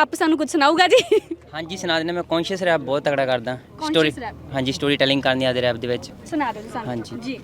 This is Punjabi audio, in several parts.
ਛਾਪ ਸਾਨੂੰ ਕੁਝ ਸੁਣਾਊਗਾ ਜੀ? ਹਾਂਜੀ ਸੁਣਾ ਦਿੰਦਾ ਮੈਂ ਕੌਨਸ਼ੀਅਸ ਰੈਪ ਬਹੁਤ ਤਗੜਾ ਕਰਦਾ। Conscious rap? ਹਾਂਜੀ ਸਟੋਰੀ ਟੈਲਿੰਗ ਕਰਨੀ ਆਦੇ ਰੈਪ ਦੇ ਵਿੱਚ। ਸੁਣਾ ਦਿਓ ਜੀ ਸਾਨੂੰ। ਹਾਂਜੀ। ਜੀ।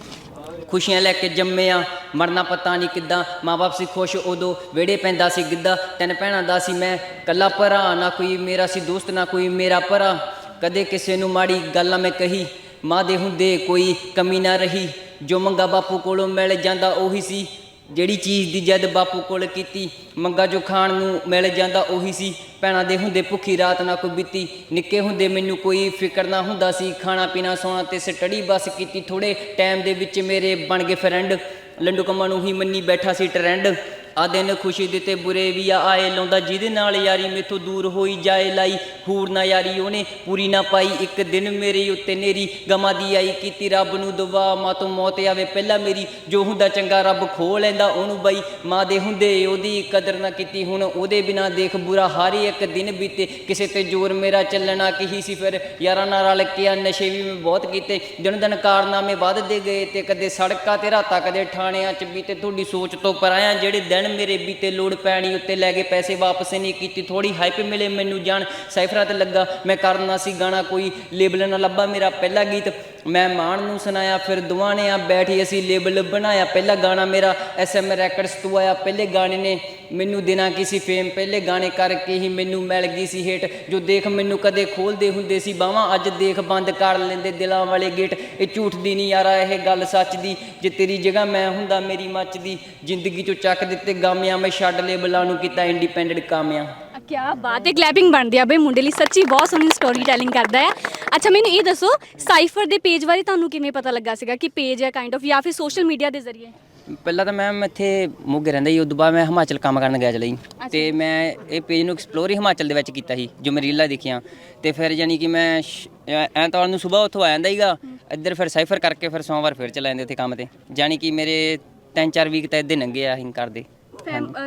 ਖੁਸ਼ੀਆਂ ਲੈ ਕੇ ਜੰਮਿਆ ਮਰਨਾ ਪਤਾ ਨਹੀਂ ਕਿੱਦਾਂ। ਮਾਪੇ ਸੀ ਖੁਸ਼ ਉਦੋਂ ਵਿਹੜੇ ਪੈਂਦਾ ਸੀ ਗਿੱਧਾ। ਤਿੰਨ ਭੈਣਾਂ ਦਾ ਸੀ ਮੈਂ ਕੱਲਾ ਭਰਾ। ਨਾ ਕੋਈ ਮੇਰਾ ਸੀ ਦੋਸਤ ਨਾ ਕੋਈ ਮੇਰਾ ਭਰਾ। ਕਦੇ ਕਿਸੇ ਨੂੰ ਮਾੜੀ ਗੱਲ ਨਾ ਮੈਂ ਕਹੀ। ਮਾਂ ਦੇ ਹੁੰਦੇ ਕੋਈ ਕਮੀ ਨਾ ਰਹੀ। ਜੋ ਮੰਗਾ ਬਾਪੂ ਕੋਲੋਂ ਮਿਲ ਜਾਂਦਾ ਉਹੀ ਸੀ। ਜਿਹੜੀ ਚੀਜ਼ ਦੀ ਜਦ ਬਾਪੂ ਕੋਲ ਕੀਤੀ, ਮੰਗਾ ਜੋ ਖਾਣ ਨੂੰ ਮਿਲ ਜਾਂਦਾ ਉਹੀ ਸੀ। ਭੈਣਾਂ ਦੇ ਹੁੰਦੇ ਭੁੱਖੀ ਰਾਤ ਨਾ ਕੋਈ ਬੀਤੀ। ਨਿੱਕੇ ਹੁੰਦੇ ਮੈਨੂੰ ਕੋਈ ਫਿਕਰ ਨਾ ਹੁੰਦਾ ਸੀ। ਖਾਣਾ ਪੀਣਾ ਸੌਣਾ ਤੇ ਸਟੱਡੀ ਬਸ ਕੀਤੀ। ਥੋੜੇ ਟਾਈਮ ਦੇ ਵਿੱਚ ਮੇਰੇ ਬਣ ਗਏ ਫਰੈਂਡ ਲੰਡੂ ਕੰਮਾਂ ਨੂੰ ਹੀ ਮੰਨੀ ਬੈਠਾ ਸੀ ਟ੍ਰੈਂਡ ਆ ਦਿਨ ਖੁਸ਼ੀ ਦਿੱਤੇ ਬੁਰੇ ਵੀ ਆ, ਆਏ ਲਾਉਂਦਾ ਜਿਹਦੇ ਨਾਲ ਯਾਰੀ ਮੇਥੋਂ ਦੂਰ ਹੋਈ ਜਾਏ ਲਾਈ। ਹੂਰ ਨਾ ਯਾਰੀ ਉਹਨੇ ਪੂਰੀ ਨਾ ਪਾਈ, ਇੱਕ ਦਿਨ ਮੇਰੇ ਉੱਤੇ ਨੇਰੀ। ਗਮਾਂ ਦੀ ਆਈ ਕੀਤੀ ਰੱਬ ਨੂੰ ਦੁਆ, ਮਾਂ ਤੋਂ ਮੌਤ ਆਵੇ ਪਹਿਲਾਂ ਮੇਰੀ। ਜੋ ਹੁੰਦਾ ਚੰਗਾ ਰੱਬ ਖੋ ਲੈਂਦਾ ਉਹਨੂੰ ਬਈ। ਮਾਂ ਦੇ ਹੁੰਦੇ ਉਹਦੀ ਕਦਰ ਨਾ ਕੀਤੀ, ਹੁਣ ਉਹਦੇ ਬਿਨਾ ਦੇਖ ਬੁਰਾ ਹਾਰੀ ਇੱਕ ਦਿਨ ਬੀਤੇ। ਕਿਸੇ ਤੇ ਜ਼ੋਰ ਮੇਰਾ ਚੱਲਣਾ ਕੀ ਸੀ ਫਿਰ? ਯਾਰਾਂ ਨਾਲ ਰਲ ਕੇ ਆ ਨਸ਼ੇ ਵੀ ਮੈਂ ਬਹੁਤ ਕੀਤੇ। ਦਿਨ ਦਿਨ ਕਾਰਨਾਮੇ ਵੱਧਦੇ ਗਏ ਤੇ ਕਦੇ ਸੜਕਾਂ ਤੇ ਰਾਤਾਂ ਕਦੇ ਠਾਣਿਆਂ 'ਚ ਬੀਤੇ। ਤੁਹਾਡੀ ਸੋਚ ਤੋਂ ਪਰਾਇਆ ਜਿਹੜੇ ਦਿਨ ਮੇਰੇ ਬੀਤੇ ਲੋੜ ਪੈਣੀ ਉੱਤੇ ਲੈ ਕੇ ਪੈਸੇ ਵਾਪਸ ਨਹੀਂ ਕੀਤੀ। ਥੋੜੀ ਹਾਈਪ ਮਿਲੇ ਮੈਨੂੰ ਜਾਣ। ਸਾਈਫਰਾਂ ਤੇ ਲੱਗਾ, ਮੈਂ ਕਰਨਾ ਸੀ ਗਾਣਾ, ਕੋਈ ਲੇਬਲ ਨਾ ਲੱਭਾ ਮੇਰਾ ਪਹਿਲਾ ਗੀਤ। ਮੈਂ ਮਾਣ ਨੂੰ ਸੁਣਾਇਆ, ਫਿਰ ਦੋਵਾਂ ਆ ਬੈਠੀ ਅਸੀਂ ਲੇਬਲ ਬਣਾਇਆ। ਪਹਿਲਾ ਗਾਣਾ ਮੇਰਾ ਐਸਐਮ ਰੈਕਰਡਸ ਤੋਂ ਆਇਆ, ਪਹਿਲੇ ਗਾਣੇ ਨੇ ਮੈਨੂੰ ਦੇਣਾ ਕਿਸੇ ਫੇਮ। ਪਹਿਲੇ ਗਾਣੇ ਕਰਕੇ ਹੀ ਮੈਨੂੰ ਮਿਲ ਗਈ ਸੀ ਹੇਟ ਜੋ ਦੇਖ ਮੈਨੂੰ ਕਦੇ ਖੋਲਦੇ ਹੁੰਦੇ ਸੀ ਬਾਹਾਂ, ਅੱਜ ਦੇਖ ਬੰਦ ਕਰ ਲੈਂਦੇ ਦਿਲਾਂ ਵਾਲੇ ਗੇਟ। ਇਹ ਝੂਠ ਦੀ ਨਹੀਂ ਯਾਰਾ, ਇਹ ਗੱਲ ਸੱਚ ਦੀ। ਜੇ ਤੇਰੀ ਜਗ੍ਹਾ ਮੈਂ ਹੁੰਦਾ, ਮੇਰੀ ਮੱਚਦੀ ਜ਼ਿੰਦਗੀ ਚੋਂ ਚੱਕ ਦਿੱਤੇ ਗਾਮਿਆਂ, ਮੈਂ ਛੱਡ ਲੇਬਲਾਂ ਨੂੰ ਕੀਤਾ ਇੰਡੀਪੈਂਡੈਂਟ ਕਾਮਿਆਂ। ਕੀ ਬਾਤ ਹੈ ਕਲੈਪਿੰਗ ਬਣਦੀ ਆ ਬਈ ਮੁੰਡੇ ਲਈ। ਸੱਚੀ ਬਹੁਤ ਸੋਹਣੀ ਸਟੋਰੀ ਟੈਲਿੰਗ ਕਰਦਾ ਹੈ। ਅੱਛਾ, ਮੈਨੂੰ ਇਹ ਦੱਸੋ ਸਾਈਫਰ ਦੇ ਪੇਜ ਬਾਰੇ ਤੁਹਾਨੂੰ ਕਿਵੇਂ ਪਤਾ ਲੱਗਾ ਸੀਗਾ ਕਿ ਪੇਜ ਹੈ ਕਾਈਂਡ ਆਫ ਜਾਂ ਫਿਰ ਸੋਸ਼ਲ ਮੀਡੀਆ ਦੇ ਜ਼ਰੀਏ? ਪਹਿਲਾਂ ਤਾਂ ਮੈਮ ਇੱਥੇ ਮੋਗੇ ਰਹਿੰਦਾ ਸੀ ਉਦੋਂ ਬਾਅਦ ਮੈਂ ਹਿਮਾਚਲ ਕੰਮ ਕਰਨ ਗਿਆ ਚਲਾ ਜੀ। ਤੇ ਮੈਂ ਇਹ ਪੇਜ ਨੂੰ ਐਕਸਪਲੋਰ ਹੀ ਹਿਮਾਚਲ ਦੇ ਵਿੱਚ ਕੀਤਾ ਸੀ ਜੋ ਮੈਂ ਰੀਲਾਂ ਦੇਖੀਆਂ। ਤੇ ਫਿਰ ਯਾਨੀ ਕਿ ਮੈਂ ਐਤਵਾਰ ਨੂੰ ਸਵੇਰ ਉੱਥੋਂ ਆ ਜਾਂਦਾ ਹੀਗਾ ਇੱਧਰ ਫਿਰ ਸਾਈਫਰ ਕਰਕੇ ਫਿਰ ਸੋਮਵਾਰ ਫਿਰ ਚਲਾ ਜਾਂਦੇ ਉੱਥੇ ਕੰਮ ਤੇ। ਯਾਨੀ ਕਿ ਮੇਰੇ 3-4 ਵੀਕ ਤਾਂ ਇੱਦਾਂ ਲੰਘੇ ਆ ਹਿੰਗ ਕਰਦੇ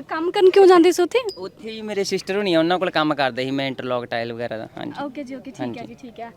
ਕੰਮ ਕਰਨ ਕਿਉਂ ਜਾਂਦੇ ਸੀ ਉੱਥੇ? ਉੱਥੇ ਹੀ ਮੇਰੇ ਸਿਸਟਰ ਹੋਣੀ ਆ ਉਹਨਾਂ ਕੋਲ ਕੰਮ ਕਰਦੇ ਸੀ ਮੈਂ ਇੰਟਰਲੌਕ ਟਾਇਲ ਵਗੈਰਾ ਦਾ। ਹਾਂਜੀ। ਓਕੇ ਜੀ ਓਕੇ ਠੀਕ ਹੈ ਜੀ ਠੀਕ ਹੈ।